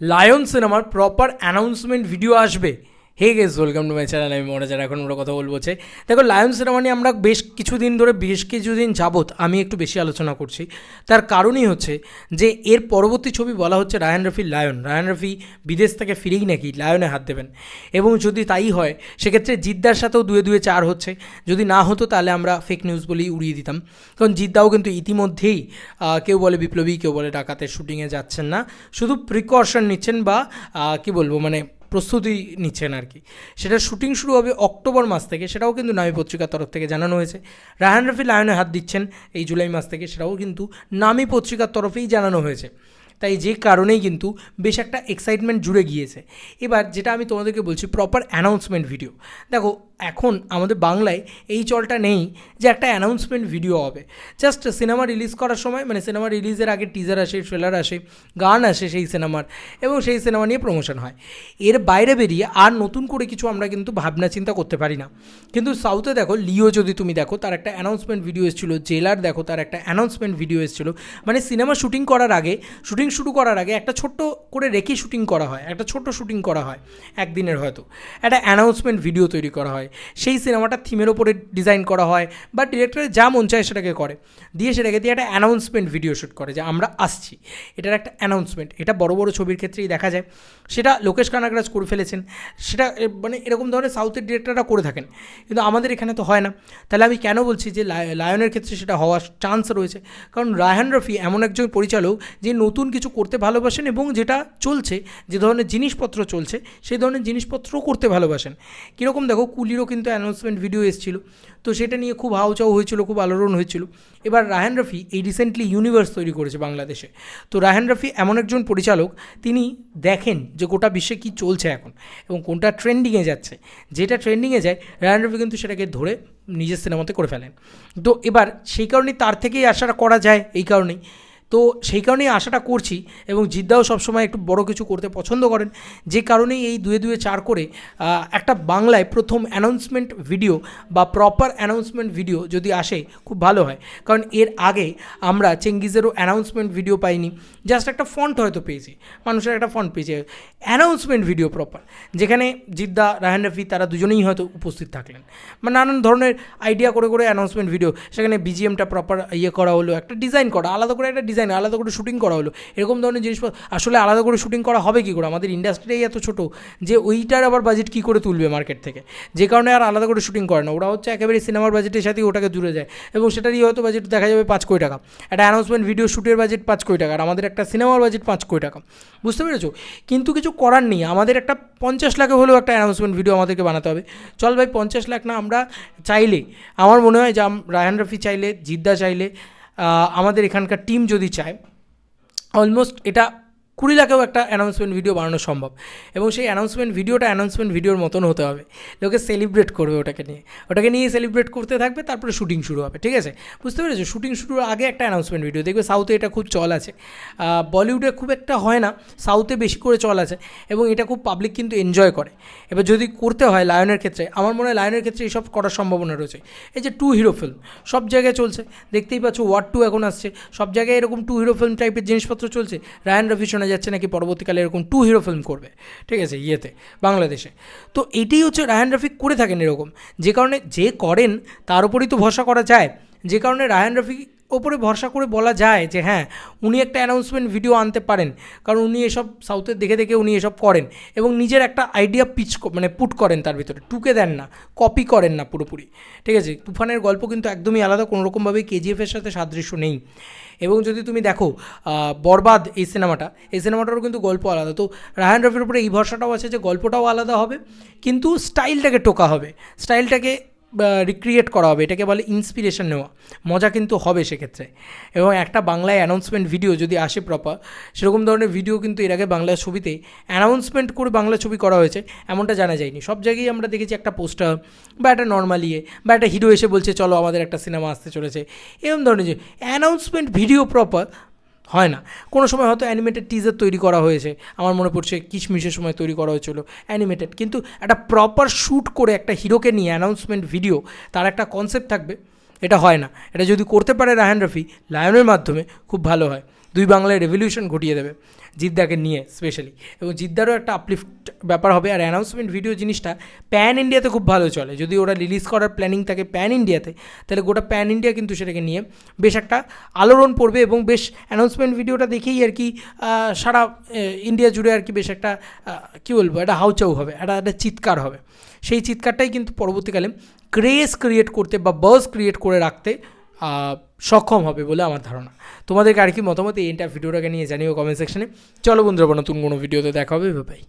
Lion সিনেমার proper announcement video আসবে। Hey guys welcome to my channel আমি মনে যারা এখন আমরা কথা বলব দেখো লায়ন সিনেমা নিয়ে আমরা বেশ কিছুদিন ধরে, বেশ কিছুদিন যাবত আমি একটু বেশি আলোচনা করছি। তার কারণই হচ্ছে যে, এর পরবর্তী ছবি বলা হচ্ছে রায়ান রফির লায়ন রায়ান রফি বিদেশ থেকে ফিরেই নাকি লায়নে হাত দেবেন। এবং যদি তাই হয়, সেক্ষেত্রে জিদ্দার সাথেও দুয়ে দুয়ে চার হচ্ছে। যদি না হতো, তাহলে আমরা ফেক নিউজ বলেই উড়িয়ে দিতাম। কারণ জিদ্দাও কিন্তু ইতিমধ্যেই কেউ বলে বিপ্লবী, কেউ বলে ডাকাতের শুটিংয়ে যাচ্ছেন না। শুধু প্রিকশন নিচ্ছেন বা কি বলব মানে প্রস্তুতি নিচ্ছেন আর কি। সেটা শুটিং শুরু হবে অক্টোবর মাস থেকে, সেটাও কিন্তু নামী পত্রিকার তরফ থেকে জানানো হয়েছে। রাহান রফি লায়নে হাত দিচ্ছেন এই জুলাই মাস থেকে, সেটাও কিন্তু নামী পত্রিকার তরফেই জানানো হয়েছে। তাই যে কারণেই কিন্তু বেশ একটা এক্সাইটমেন্ট জুড়ে গিয়েছে। এবার যেটা আমি তোমাদেরকে বলছি প্রপার অ্যানাউন্সমেন্ট ভিডিও দেখো, এখন আমাদের বাংলায় এই চলটা নেই যে একটা অ্যানাউন্সমেন্ট ভিডিও হবে। জাস্ট সিনেমা রিলিজ করার সময় মানে সিনেমা রিলিজের আগে টিজার আসে ট্রেলার আসে, গান আসে সেই সিনেমার এবং সেই সিনেমা নিয়ে প্রমোশন হয়। এর বাইরে বেরিয়ে আর নতুন করে কিছু আমরা কিন্তু ভাবনা চিন্তা করতে পারি না। কিন্তু সাউথে দেখো লিও যদি তুমি দেখো, তার একটা অ্যানাউন্সমেন্ট ভিডিও এসেছিল জেলার দেখো, তার একটা অ্যানাউন্সমেন্ট ভিডিও এসেছিল। মানে সিনেমা শুটিং করার আগে শুটিং শুরু করার আগে একটা ছোট্ট করে রেখে শুটিং করা হয়, একটা ছোট্ট শুটিং করা হয়, একদিনের হয়তো। একটা অ্যানাউন্সমেন্ট ভিডিও তৈরি করা হয়, সেই সিনেমাটা থিমের ওপরে ডিজাইন করা হয় বা ডিরেক্টরের যা মন চায় সেটাকে করে। দিয়ে সেটাকে দিয়ে একটা অ্যানাউন্সমেন্ট ভিডিও শ্যুট করে যে আমরা আসছি। এটার একটা অ্যানাউন্সমেন্ট এটা বড় বড় ছবির ক্ষেত্রেই দেখা যায়। সেটা লোকেশ কানাগরাজ করে ফেলেছেন। সেটা মানে এরকম ধরনের সাউথের ডিরেক্টররা করে থাকেন। কিন্তু আমাদের এখানে তো হয় না। তাহলে আমি কেন বলছি যে লায়- লায়নের ক্ষেত্রে সেটা হওয়ার চান্স রয়েছে? কারণ রায়হান রফি এমন একজন পরিচালক যে নতুন কিছু করতে ভালোবাসেন এবং যেটা চলছে, যে ধরনের জিনিসপত্র চলছে, সেই ধরনের জিনিসপত্রও করতে ভালোবাসেন। কীরকম দেখো, কুলিরও কিন্তু অ্যানাউন্সমেন্ট ভিডিও এসেছিল। তো সেটা নিয়ে খুব হাউচাউ হয়েছিল, খুব আলোড়ন হয়েছিল। এবার রায়হান রফি এই রিসেন্টলি ইউনিভার্স তৈরি করেছে বাংলাদেশে। তো রায়হান রফি এমন একজন পরিচালক, তিনি দেখেন যে গোটা বিশ্বে কী চলছে এখন এবং কোনটা ট্রেন্ডিংয়ে যাচ্ছে। যেটা ট্রেন্ডিংয়ে যায় রায়হান রফি কিন্তু সেটাকে ধরে নিজের সিনেমাতে করে ফেলেন। তো এবার সেই কারণেই তার থেকেই আশাটা করা যায়, এই কারণেই। তো সেই কারণেই আশাটা করছি এবং জিদ্দাও সবসময় একটু বড় কিছু করতে পছন্দ করেন। যে কারণেই এই দুয়ে দুয়ে চার করে একটা বাংলায় প্রথম অ্যানাউন্সমেন্ট ভিডিও বা প্রপার অ্যানাউন্সমেন্ট ভিডিও যদি আসে, খুব ভালো হয়। কারণ এর আগে আমরা চেঙ্গিজেরও অ্যানাউন্সমেন্ট ভিডিও পাইনি। জাস্ট একটা ফন্ট হয়তো পেয়েছি, মানুষের একটা ফন্ট পেয়েছে। অ্যানাউন্সমেন্ট ভিডিও প্রপার যেখানে জিদ্দা রাহান রফি তারা দুজনেই হয়তো উপস্থিত থাকলেন। মানে নানান ধরনের আইডিয়া করে করে অ্যানাউন্সমেন্ট ভিডিও সেখানে বিজিএমটা প্রপার ইয়ে করা হলো, একটা ডিজাইন করা, আলাদা করে একটা ডিজাইন আলাদা করে শুটিং করা হলো। এরকম ধরনের জিনিসপত্র আসলে আলাদা করে শুটিং করা হবে কী করে? আমাদের ইন্ডাস্ট্রিটাই এত ছোটো যে ওইটার আবার বাজেট কী করে তুলবে মার্কেট থেকে? যে কারণে আর আলাদা করে শুটিং করে না। ওরা হচ্ছে একেবারে সিনেমার বাজেটের সাথে ওটাকে জুড়ে যায়। এবং সেটারই হয়তো বাজেট দেখা যাবে পাঁচ কোটি টাকা। একটা অ্যানাউন্সমেন্ট ভিডিও শ্যুটের বাজেট পাঁচ কোটি টাকা। আর আমাদের একটা সিনেমার বাজেট পাঁচ কোটি টাকা। বুঝতে পেরেছ? কিন্তু কিছু করার নেই। আমাদের একটা পঞ্চাশ লাখে হলেও একটা অ্যানাউন্সমেন্ট ভিডিও আমাদেরকে বানাতে হবে। চল ভাই, পঞ্চাশ লাখ না আমরা চাইলে, আমার মনে হয় যে রায়হান রফি চাইলে, জিদ্দা চাইলে আমাদের এখানকার টিম যদি চায় অলমোস্ট এটা কুড়ি লাখেও একটা অ্যানাউন্সমেন্ট ভিডিও বানানো সম্ভব। এবং সেই অ্যানাউন্সমেন্ট ভিডিওটা অ্যানাউন্সমেন্ট ভিডিওর মতন হতে হবে। লোকে সেলিব্রেট করবে ওটাকে নিয়ে। ওটাকে নিয়ে সেলিব্রেট করতে থাকবে, তারপরে শুটিং শুরু হবে, ঠিক আছে? বুঝতে পেরেছ? শুটিং শুরুর আগে একটা অ্যানাউন্সমেন্ট ভিডিও দেখবে সাউথে এটা খুব চল আছে। বলিউডে খুব একটা হয় না। সাউথে বেশি করে চল আছে। এবং এটা খুব পাবলিক কিন্তু এনজয় করে। এবার যদি করতে হয় লায়নের ক্ষেত্রে, আমার মনে হয় লায়নের ক্ষেত্রে এইসব করার সম্ভাবনা রয়েছে। এই যে টু হিরো ফিল্ম সব জায়গায় চলছে। দেখতেই পাচ্ছ ওয়ার টু এখন আসছে। সব জায়গায় এরকম টু হিরো ফিল্ম টাইপের জিনিসপত্র চলছে। রায়ান রফি শোনা যাচ্ছে নাকি পরবর্তীকালে এরকম টু হিরো ফিল্ম করবে, ঠিক আছে, ইয়েতে, বাংলাদেশে। তো এটাই হচ্ছে রায়ান রাফিক করে থাকেন এরকম। যে কারণে যে করেন, তার উপরেই তো ভরসা করা যায়। যে কারণে রায়ান রফি ওপরে ভরসা করে বলা যায় যে হ্যাঁ উনি একটা অ্যানাউন্সমেন্ট ভিডিও আনতে পারেন। কারণ উনি এসব সাউথের দেখে দেখে উনি এসব করেন এবং নিজের একটা আইডিয়া পিচ মানে পুট করেন তার ভিতরে। টুকে দেন না কপি করেন না পুরোপুরি। ঠিক আছে? তুফানের গল্প কিন্তু একদমই আলাদা কোনোরকমভাবেই কেজিএফের সাথে সাদৃশ্য নেই। এবং যদি তুমি দেখো বরবাদ এই সিনেমাটা এই সিনেমাটারও কিন্তু গল্প আলাদা। তো রায়হান রফির উপরে এই ভরসাটাও আছে যে গল্পটাও আলাদা হবে, কিন্তু স্টাইলটাকে টোকা হবে। স্টাইলটাকে রিক্রিয়েট করা হবে, এটাকে বলে ইন্সপিরেশন নেওয়া। মজা কিন্তু হবে সেক্ষেত্রে। এবং একটা বাংলায় অ্যানাউন্সমেন্ট ভিডিও যদি আসে প্রপার সেরকম ধরনের ভিডিও কিন্তু এর আগে বাংলা ছবিতে অ্যানাউন্সমেন্ট করে বাংলা ছবি করা হয়েছে, এমনটা জানা যায়নি। সব জায়গায় আমরা দেখেছি একটা পোস্টার বা একটা নর্মাল ইয়ে বা একটা হিরো এসে বলছে, চলো আমাদের একটা সিনেমা আসতে চলেছে। এরকম ধরনের যে অ্যানাউন্সমেন্ট ভিডিও প্রপার হয় না। কোনো সময় হয়তো অ্যানিমেটেড টিজার তৈরি করা হয়েছে। আমার মনে পড়ছে কিশমিশের সময় তৈরি করা হয়েছিল অ্যানিমেটেড কিন্তু একটা প্রপার শ্যুট করে একটা হিরোকে নিয়ে অ্যানাউন্সমেন্ট ভিডিও তার একটা কনসেপ্ট থাকবে। এটা হয় না। এটা যদি করতে পারে রায়হান রফি, লায়নের মাধ্যমে খুব ভালো হয়। দুই বাংলায় রেভলিউশন ঘটিয়ে দেবে। জিদ্দাকে নিয়ে স্পেশালি এবং জিদ্দারও একটা আপলিফ্ট ব্যাপার হবে। আর অ্যানাউন্সমেন্ট ভিডিও জিনিসটা প্যান ইন্ডিয়াতে খুব ভালো চলে। যদি ওরা রিলিজ করার প্ল্যানিং থাকে প্যান ইন্ডিয়াতে তাহলে গোটা প্যান ইন্ডিয়া কিন্তু সেটাকে নিয়ে বেশ একটা আলোড়ন পড়বে এবং বেশ অ্যানাউন্সমেন্ট ভিডিওটা দেখেই আর কি সারা ইন্ডিয়া জুড়ে আর কি বেশ একটা কী বলব, একটা হাউচাউ হবে, একটা একটা চিৎকার হবে। সেই চিৎকারটাই কিন্তু পরবর্তীকালে ক্রেজ ক্রিয়েট করতে বা বাস ক্রিয়েট করে রাখতে সক্ষম হবে বলে আমার ধারণা। তোমাদেরকে আর কি মতামত এই এন্টার ভিডিওটাকে নিয়ে জানিও কমেন্ট সেকশানে চলো বন্ধুরা নতুন কোনো ভিডিওতে দেখা হবে বাই